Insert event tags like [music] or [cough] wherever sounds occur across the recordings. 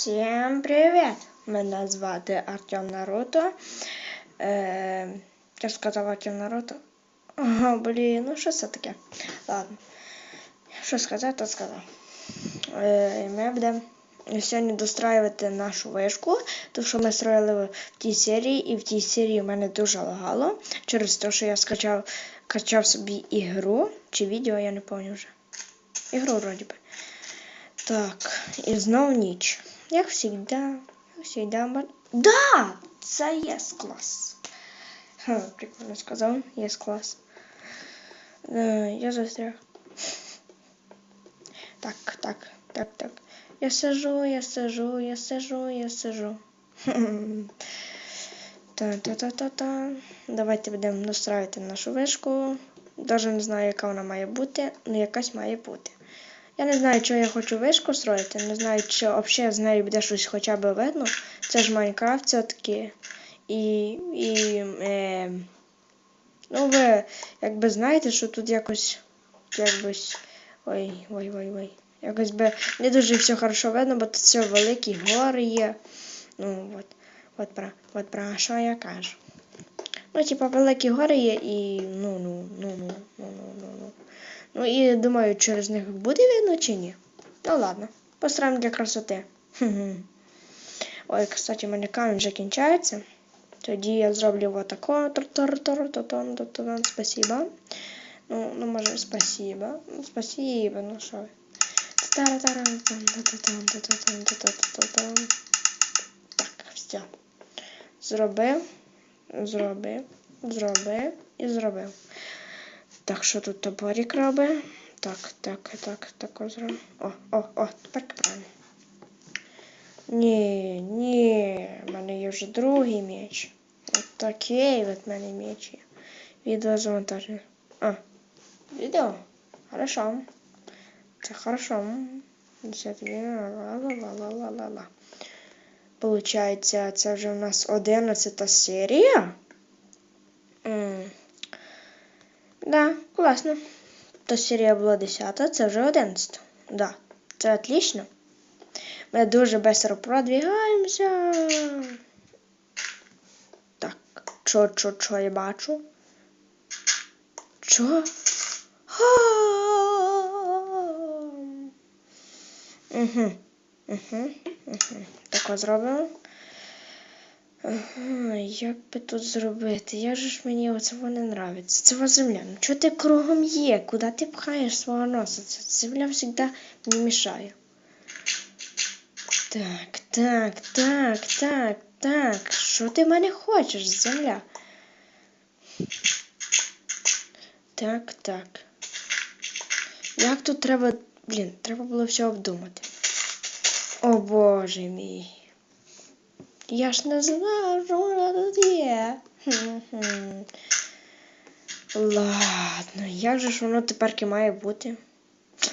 Всім привіт! Мене звати Артем Наруто. Е, я сказав Артем Наруто. Ага, блін, ну що це таке? Ладно. Що сказати, то сказав. Е, ми будемо сьогодні достраювати нашу вишку, тому що ми строїли в тій серії, і в тій серії в мене дуже лагало. Через те, що я скачав качав собі ігру чи відео, я не пам'ятаю вже. Ігру вроді би. Так, і знов ніч. Як завжди, як ма- Да! Це є клас. Ха, прикольно сказав, є клас. Е, я застряг. Так, так, так, так. Я сижу, я сижу, я сижу, я сижу. [laughs] Та-та-та-та-та. Давайте будемо настраювати нашу вишку. Даже не знаю, яка вона має бути, але якась має бути. Я не знаю, чого я хочу вишку строїти, не знаю, чи взагалі з нею буде щось хоча б видно. Це ж Майнкрафт все-таки. І. і е, ну, ви якби знаєте, що тут якось. якось. Ой, ой, ой, ой. Якось би не дуже все хорошо видно, бо тут все великі гори є. Ну, от, от, про, от про що я кажу. Ну, типа, великі гори є і. ну, ну, ну, ну, ну, ну, ну, ну. І думаю, через них буде видно чи ні. Ну ладно, постараємо для красоти. Ой, кстати, у мене камінь вже кінчається. Тоді я зроблю вот тако. Спасибо. Ну, ну може, спасибо. Ну, спасибо, ну що. Так, все. Зробив, зробив, зробив і зробив. Так, що тут топорик робить? Так, так, так, так, зробив. О, о, о, тепер правильно. Ні, ні, в мене є вже другий меч. От такий от в мене меч є. Відео завантаження. А, відео. Хорошо. Це хорошо. Ла-ла-ла-ла-ла-ла. Получається, це вже у нас 11 серія. М. Да, класно. То серія була 10, це вже 11. Да, це отлично. Ми дуже швидко продвигаємося. Так, чо, чо, чо я бачу? Чо? Угу. Угу. Угу. Так зробимо. Ага, як би тут зробити? Як же ж мені оце не нравиться? Це земля. Ну чого ти кругом є? Куди ти пхаєш свого носа? Ця земля завжди мені мішає. Так, так, так, так, так. Що ти мене хочеш, земля? Так, так. Як тут треба. Блін, треба було все обдумати. О боже мій. Я ж не знаю, що вона тут є. Ладно, як же ж воно тепер має бути?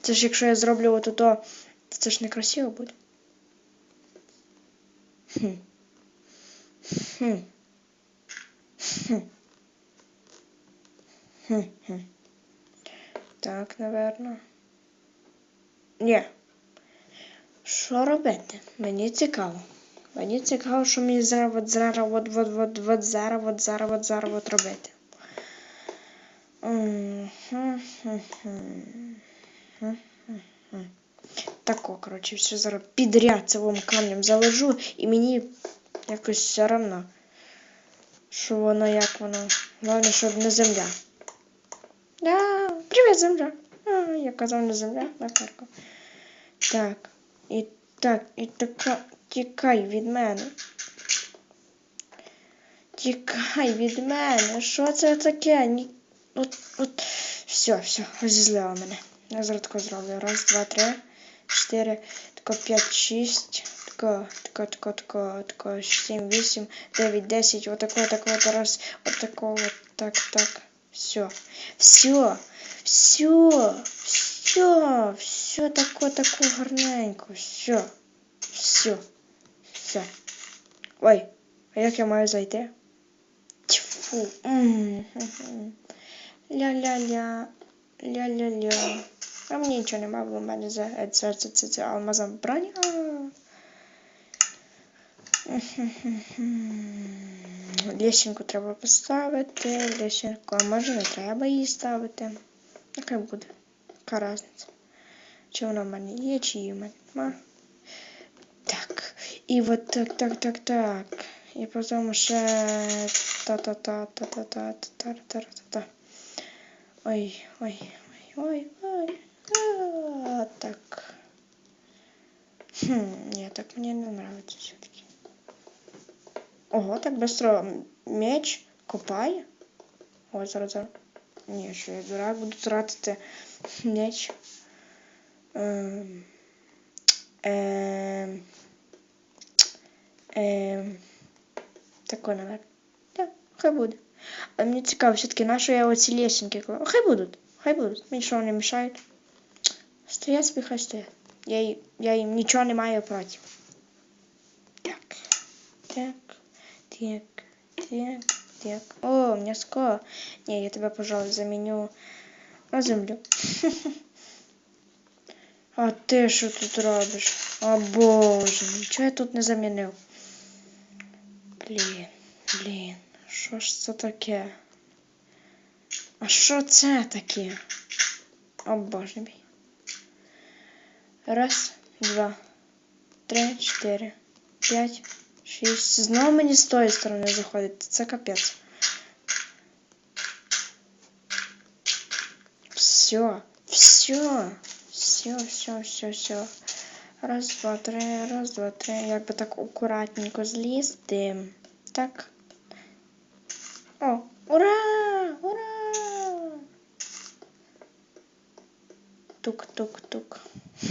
Це ж якщо я зроблю от то, це ж не красиво буде. Так, наверно. Ні. Що робити? Мені цікаво. Мені цікаво, що мені зараз от зараз от, от, от, от зараз от зараз от зараз от робити. Тако, коротше, все зараз підряд цілим камнем заложу і мені якось все одно, що воно як воно. Головне, щоб не земля. Да, привіт, земля. А, я казав не земля, на карку. Так, і так, і така. Тікай від мене. Тікай від мене. Що це таке? Ні... От, от. Все, все, розізлила мене. Я зараз тако зроблю. Раз, два, три, чотири, тако п'ять, шість, тако, тако, тако, тако, тако, сім, вісім, дев'ять, десять, отако, тако, раз, отако, от так, так. Все. Все. Все. Все. Все тако, тако гарненько. Все. Все. Все. Ой, а як я маю зайти? Тьфу. Ля-ля-ля. Ля-ля-ля. А мені нічого нема, бо в мене за це, це, алмазом броня. Лещинку треба поставити, лещинку, а може не треба її ставити. Яка буде? Яка різниця? Чи вона в мене є, чи її в мене нема. Так. І от так, так, так, так. І потім ще та-та-та-та-та-та-та-та-та-та-та. Ой, ой, ой, ой, ой. Так. Хм, нет, так мне не нравится все-таки. Ого, так быстро меч копає. Ой, зараз, зараз. Ні, що я дурак буду тратити меч. Ем, ем, такой, наверное. Да, хай буде. А мені цікаво, все-таки на що я оці лесенки. Хай будуть, хай будуть. Мені що вони мішають. Стоять собі, хай стоять. Я, я їм нічого не маю проти. Так. Так. Так. Так. Так. О, м'яско. Ні, я тебе, пожалуй, заміню на землю. [laughs] А ти що тут робиш? О боже, нічого я тут не замінив. Блін, блін, що ж це таке? А що це таке? О боже мій. Раз, два, три, чотири, п'ять, шість. Знову мені з тої сторони заходить. Це капець. Все, все, все, все, все, все. Раз, два, три, раз, два, три. Як би так акуратненько злізти. Так. О, ура! Ура! Тук-тук-тук. [laughs]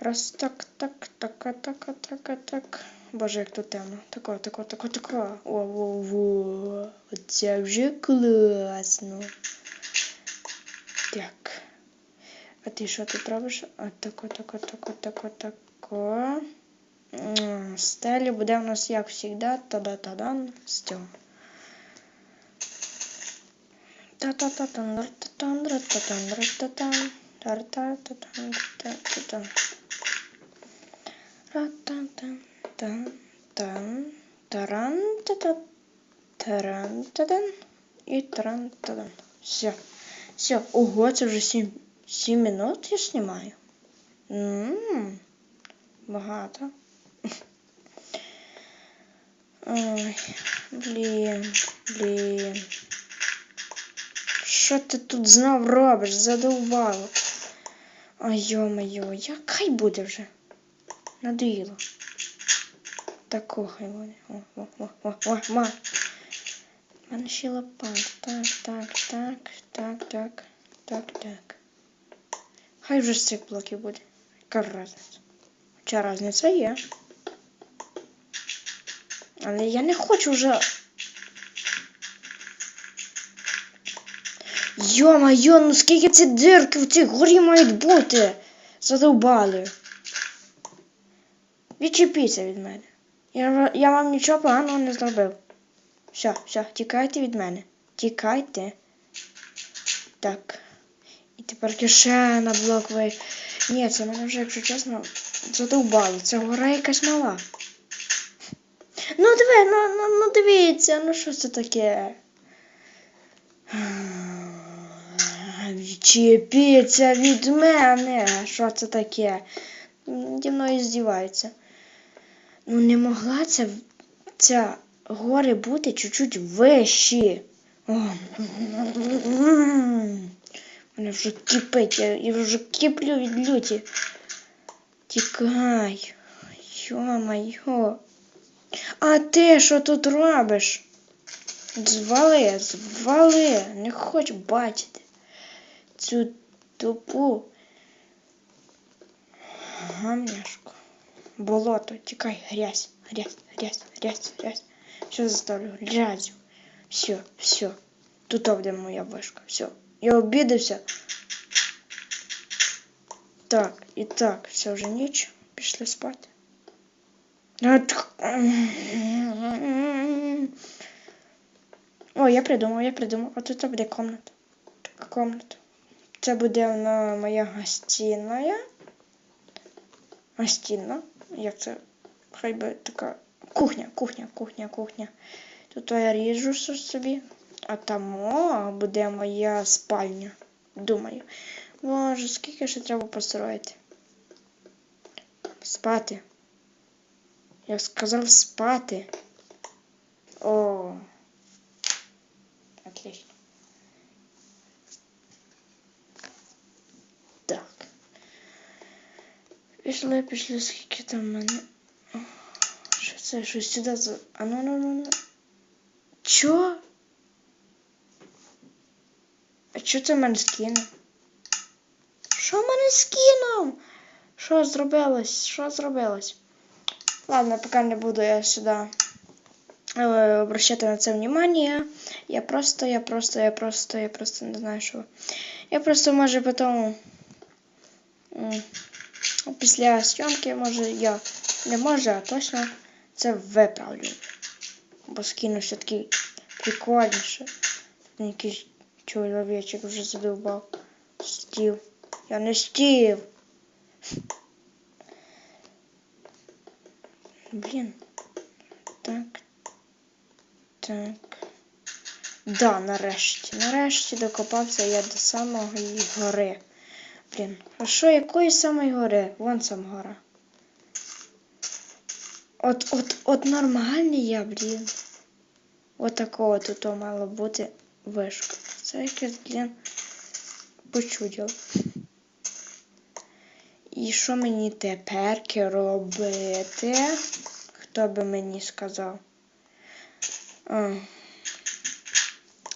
Раз, так, так, така, така, така, так. Боже, як тут темно. Тако, тако, тако, тако. О, во, во. Оце вже класно. Так. А ти що тут робиш? А тако, тако, тако, тако, Стелі буде у нас, як завжди, та-да-та-дан, стіл. Таран-та-дан і таран-та-дан. Все. Все. Ого, це вже 7, 7 минут я знімаю. Ммм, багато. Ой, блін, блін. Що ти тут знов робиш? Задовбало. Ой, йо-моє, як хай буде вже. Надоїло. Тако хай буде. О, ма. Мене лопат. Так, так, так, так, так, так, так. Хай вже з цих блоків буде. Яка разниця? Хоча різниця є. Але я не хочу вже. Йо-моє, ну скільки ці дирки в цій горі мають бути? Задовбали. Відчепіться від мене. Я, я вам нічого поганого не зробив. Все, все, тікайте від мене. Тікайте. Так. І тепер ще на. Ні, це мене вже, якщо чесно, задовбало. Це гора якась мала. Ну диви, ну, ну, ну дивіться, ну що це таке? Відчепіться від мене. Що це таке? Зі мною здіваються. Ну не могла ця, ця гори бути чуть-чуть вищі. О, Мене вже кипить, я вже киплю від люті. Тікай. Йо-моє. А ти що тут робиш? Звали, звали, не хочу бачити цю тупу гамняшку. Болото, тікай, грязь, грязь, грязь, грязь, грязь. Все заставлю, грязью. Все, все. Тут буде моя вишка. Все. Я обідався. Так, і так, все вже ніч. Пішли спати. О, я придумав, я придумав. А тут буде комната. Така комната. Це буде вона моя гостиная. Гостина. Як це? хай би така кухня, кухня, кухня, кухня. Тут я ріжу собі, а там буде моя спальня. Думаю. Боже, скільки ще треба построїти? Спати. Я сказав спати. О. Отлично. Так. Пішли, пішли, скільки там мене. Що це? Щось сюди за. А ну ну ну ну. Чо? А чо це мене скинув? Що мене скинув? Що зробилось? Що зробилось? Ладно, поки не буду я сюди е, обращати на це внимание. Я просто, я просто, я просто, я просто не знаю, що. Я просто може потім м, після зйомки, може, я не можу, а точно це виправлю. Бо скину все-таки прикольніше. Якийсь чоловічок вже задовбав. Стів. Я не стів. Блін. Так. Так. Да, нарешті. Нарешті докопався я до самої гори. Блін, а що, якої самої гори? Вон сам гора. От, от, от нормальний я, блін. От такого тут мало бути вишка. Це якесь, блін, почуділо. І що мені тепер робити? Хто би мені сказав? А,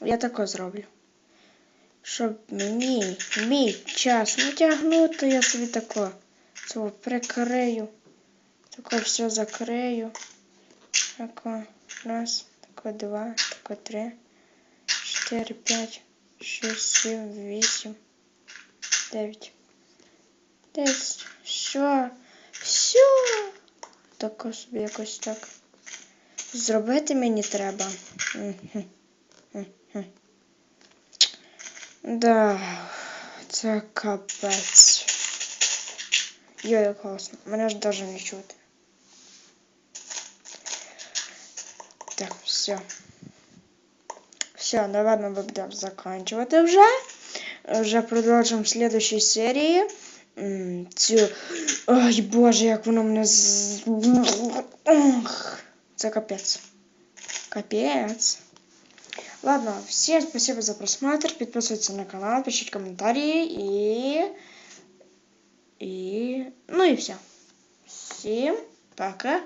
я тако зроблю. Щоб мені мій час не тягнути, я собі тако цього прикрию. Тако все закрию. Тако. Раз, тако два, тако три, чотири, п'ять, шість, сім, вісім, дев'ять. Десь. Що? Все. Тако собі якось так. Зробити мені треба. Да, це капець. Йой, як класно. Мене ж даже не чути. Так, все. Все, наверное, ми будемо закінчувати вже. Вже продовжимо в следующій серії. Цю. Ой, боже, як воно мене з. Це капець. Капець. Ладно, всем спасибо за просмотр. Подписывайтесь на канал, пишите комментарии и... И... Ну и все. Всем пока.